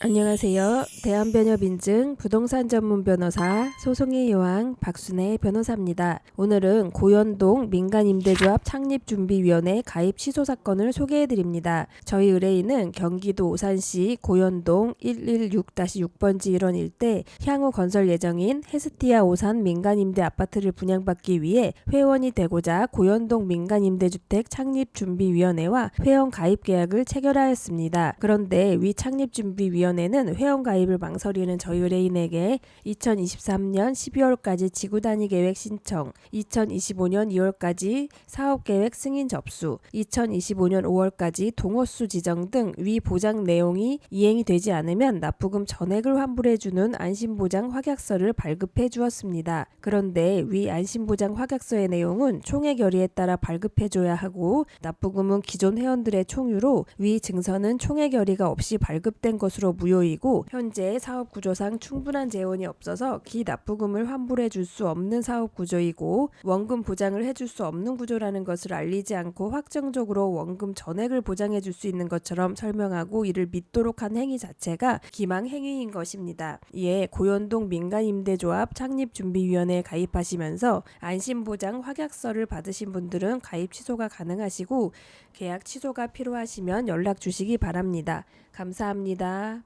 안녕하세요. 대한변협인증 부동산 전문 변호사 소송의 여왕 박순애 변호사입니다. 오늘은 고현동 민간임대조합 창립준비위원회 가입 취소 사건을 소개해 드립니다. 저희 의뢰인은 경기도 오산시 고현동 116-6번지 1원 일대 향후 건설 예정인 헤스티아 오산 민간임대 아파트를 분양받기 위해 회원이 되고자 고현동 민간임대주택 창립준비위원회와 회원 가입 계약을 체결하였습니다. 그런데 위 창립준비위원회 는 회원 가입을 망설이는 저희 의뢰인에게 2023년 12월까지 지구 단위 계획 신청, 2025년 2월까지 사업 계획 승인 접수, 2025년 5월까지 동호수 지정 등 위 보장 내용이 이행이 되지 않으면 납부금 전액을 환불해 주는 안심보장 확약서를 발급해 주었습니다. 그런데 위 안심보장 확약서의 내용은 총액 결의에 따라 발급해 줘야 하고 납부금은 기존 회원들의 총유로 위 증서는 총액 결의가 없이 발급된 것으로 무효이고 현재 사업 구조상 충분한 재원이 없어서 기 납부금을 환불해 줄 수 없는 사업 구조이고 원금 보장을 해줄 수 없는 구조라는 것을 알리지 않고 확정적으로 원금 전액을 보장해 줄 수 있는 것처럼 설명하고 이를 믿도록 한 행위 자체가 기망 행위인 것입니다. 이에 고현동 민간임대조합 창립준비위원회에 가입하시면서 안심보장 확약서를 받으신 분들은 가입 취소가 가능하시고 계약 취소가 필요하시면 연락 주시기 바랍니다. 감사합니다.